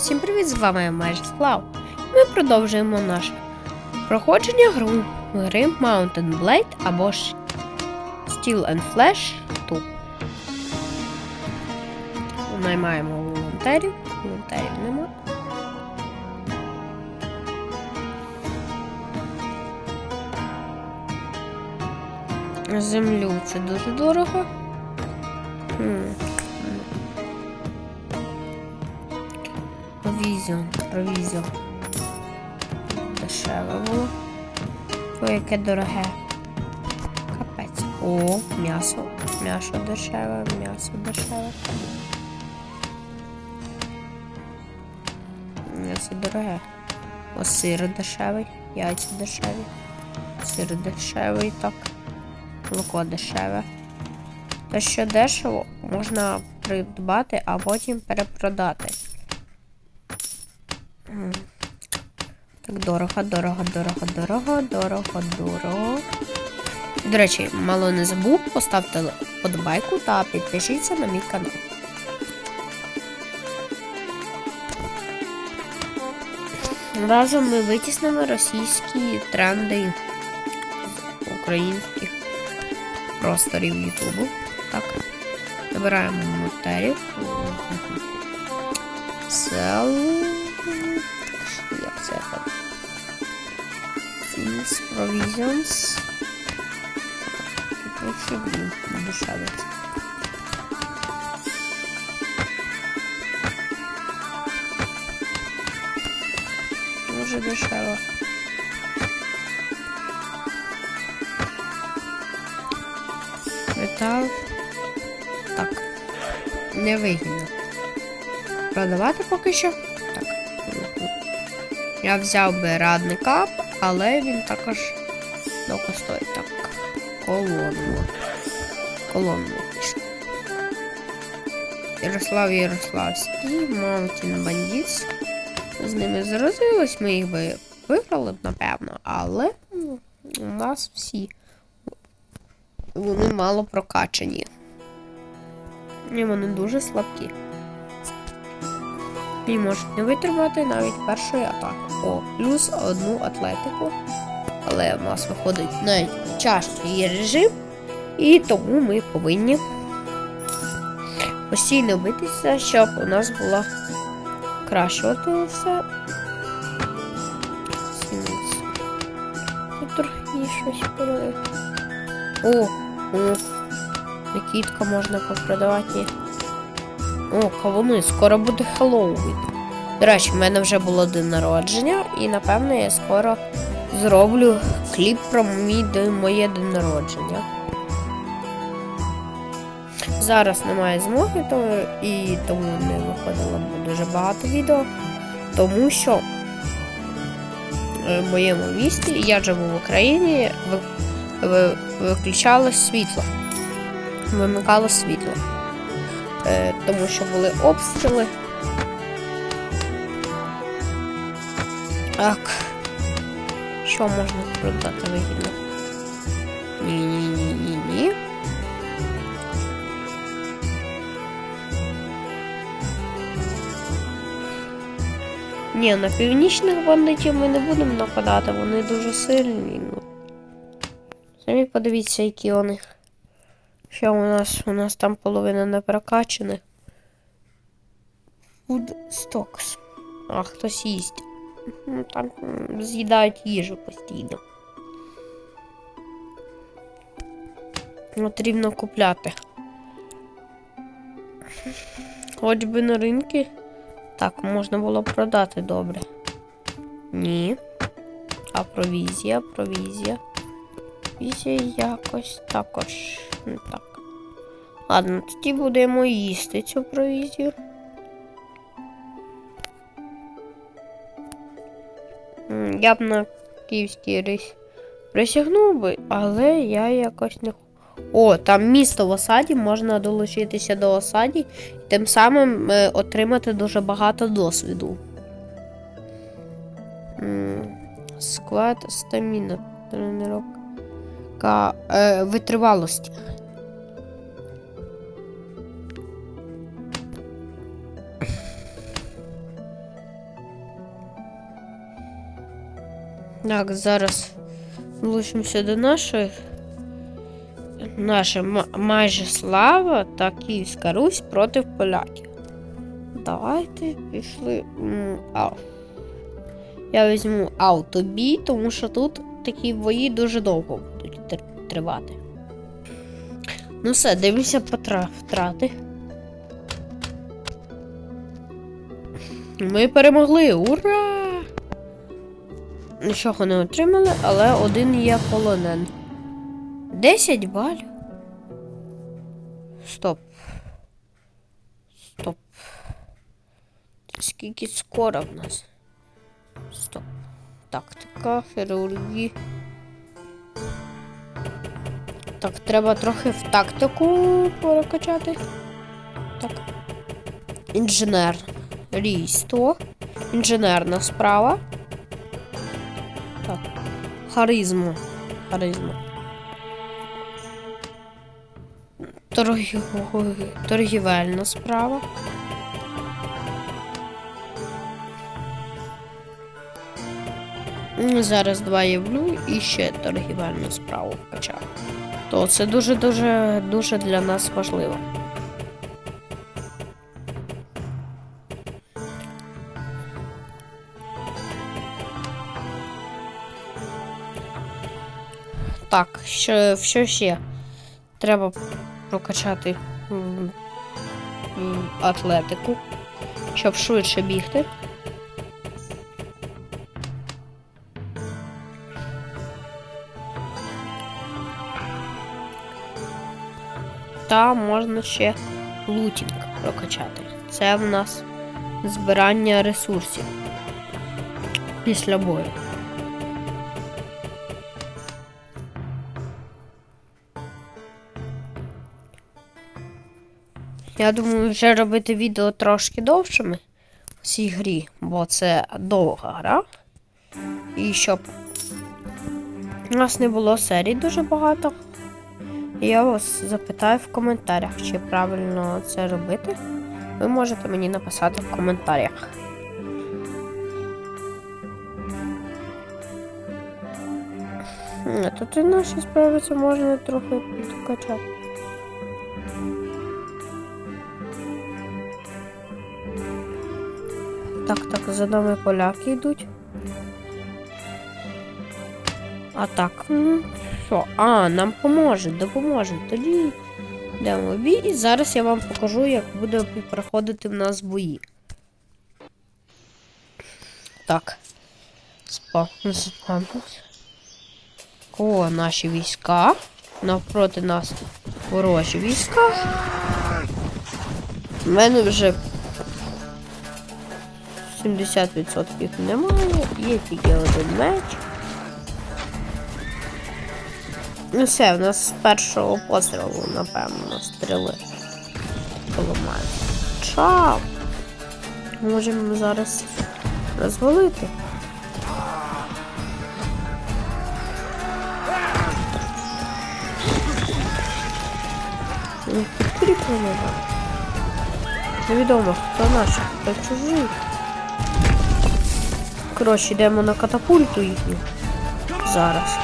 Всім привіт, з вами я Слав. Ми продовжуємо наше проходження гру гри Mountain Blade або ж Steel and Flash 2. Наймаємо волонтерів. Волонтерів нема. Землю це дуже дорого. Провізіон, провізіон. Дешеве було. Ой, яке дороге. Капець. О, м'ясо. М'ясо дешеве, м'ясо дешеве. М'ясо дороге. О, сир дешевий, яйця дешеві. Сир дешевий, так. Молоко дешеве. Те, що дешево, можна придбати, а потім перепродати. М. Так, дорого, дорого, дорого, дорого, дорого, дорого. До речі, мало не забув, поставте подобайку та підпишіться на мій канал. Разом ми витіснимо російські тренди українських просторів Ютубу. Так. Набираємо матерів. Сел. Як це так? Things, provisions. Вообще, блін, дешеве. Дуже дешево. Метал. Так. Невигідно. Продавати поки що. Так. Я взяв би радника, але він також довго стоїть. Так. Колонну. Колонну. Ярослав Ярославський, Mountain Bandits. З ними заразились, ми їх би виграли б, напевно, але ну, у нас всі вони мало прокачані. І вони дуже слабкі. І можуть не витримати навіть першої атаки. О, плюс одну атлетику. Але в нас виходить найчастіший режим, і тому ми повинні постійно битися, щоб у нас було кращувати все. Тут трохи щось перед. О, о, Никітка можна попродавати. О, кавуни, скоро буде Хеллоуін. До речі, в мене вже було день народження, і напевно я скоро зроблю кліп про мій моє день народження. Зараз немає змоги, то, і тому не виходило дуже багато відео, тому що е, в моєму місті, я живу в Україні, ви, ви, виключалось світло. Вимикало світло. Е, тому що були обстріли. Так. Що можна продати вигідно? Ні-ні-ні-ні-ні. Ні, на північних бандитів ми не будемо нападати, вони дуже сильні. Ну. Самі подивіться, які вони. Що у нас? У нас там половина не прокачаних. Stocks. А, хтось їсть. Ну, Там з'їдають їжу постійно. Потрібно купляти. Хоч би на ринки. Так, можна було продати добре. Ні. А провізія, провізія. Провізія якось також так. Ладно, тоді будемо їсти цю провізію. Я б на київський рейс присягнув би, але я якось не. О, там місто в осаді, можна долучитися до осаді і тим самим е, отримати дуже багато досвіду. Склад стаміна. Тренировка яка е, витривалості. Так, зараз влучимося до нашої. Наша майже слава та Київська Русь проти поляків. Давайте пішли. А. Я візьму автобій, тому що тут такі бої дуже довго тривати. Ну все, дивимося потра- втрати. Ми перемогли! Ура! Нічого не отримали, але один є полонен. 10 балів. Стоп. Стоп. Скільки скоро в нас? Стоп. Тактика, хірургії. Так, треба трохи в тактику прокачати. Так. Інженерство. Інженерна справа. Так. Харизма. Харизма. Торгі... Торгівельна справа. Зараз два явлю і ще торгівельну справу вкачав. То це дуже-дуже дуже для нас важливо. Так, що, що ще? Треба прокачати атлетику, щоб швидше бігти. Та можна ще лутінг прокачати. Це в нас збирання ресурсів після бою. Я думаю, вже робити відео трошки довшими в цій грі, бо це довга гра. І щоб у нас не було серій дуже багато. Я вас запитаю в коментарях, чи правильно це робити. Ви можете мені написати в коментарях. Тут і наші справи це можна трохи підкачати. Так, так, за нами поляки йдуть. А так, м, що? А, нам поможе, допоможе. Тоді йдемо в бій. І зараз я вам покажу, як буде проходити в нас бої. Так. Спа. Спамус. О, наші війська. Навпроти нас ворожі війська. У мене вже 70% немає, є тільки один меч. Ну все, в нас з першого пострілу, напевно, стріли поламають. Чао! Можемо зараз розвалити. Підкріплення. Невідомо, хто наш, хто чужий. Коротше, йдемо на катапульту їхню. Зараз.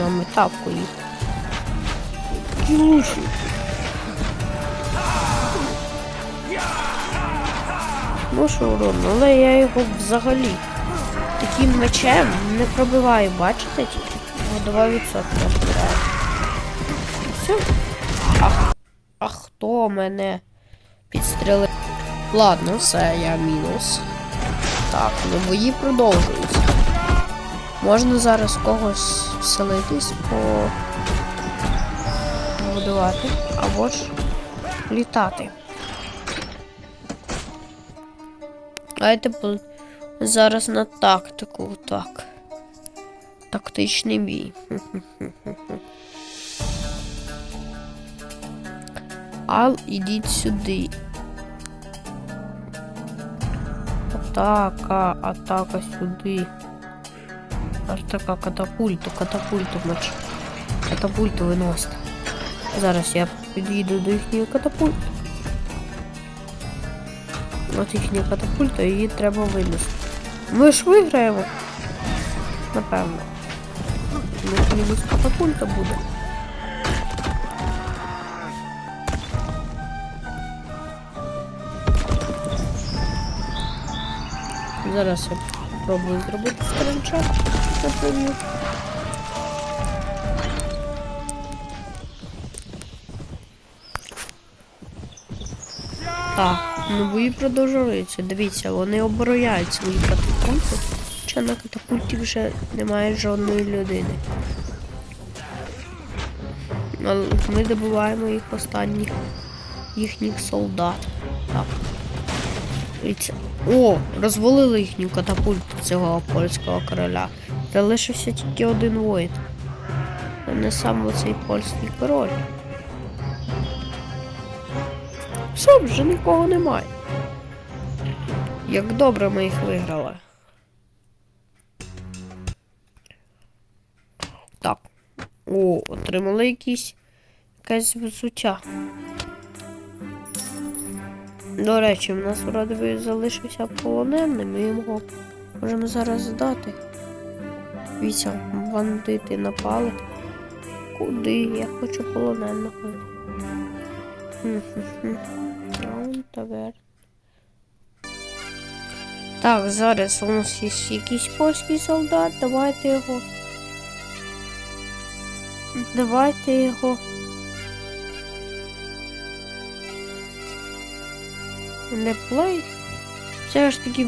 На метапку їх. Кілуші. Ну що урон, але я його взагалі таким мечем не пробиваю, бачите? Ну, 2% розбираю. Все. А, а хто мене підстрелив? Ладно, все, я мінус. Так, ну бої продовжуються. Можна зараз когось вселитись, по... будувати, або ж літати. Давайте зараз на тактику, так. Тактичний бій. Ал, ідіть сюди. Атака, атака сюди. Аж така катапульту, катапульту меч. Катапульту виносите. Зараз я підійду до їхньої катапульти. От їхня катапульта, її треба винести. Ми ж виграємо. Напевно. Ну, катапульта буде. Зараз я спробую зробити скриншот, напевно. Так, ну бої продовжуються. Дивіться, вони обороняють свої катапульти. Хоча на катапульті вже немає жодної людини. Але ми добуваємо їх останніх їхніх солдат. Так. Дивіться. О, розвалили їхню катапульту цього польського короля. Залишився тільки один воїн. Це не сам оцей польський король. Все, вже нікого немає. Як добре ми їх виграли. Так. О, отримали якісь якесь взуття. До речі, в нас вроде би залишився полонений, ми його можемо зараз здати. Дивіться, бандити напали. Куди? Я хочу полоненого. Хм-хм-хм. Тавер. Так, зараз у нас є якийсь польський солдат. Давайте його. Давайте його. Не плей. Все ж таки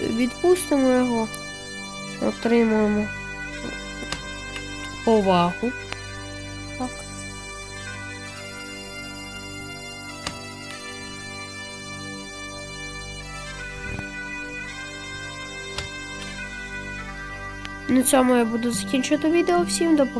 відпустимо його. Отримаємо повагу. Так. На цьому я буду закінчувати відео. Всім до побачення.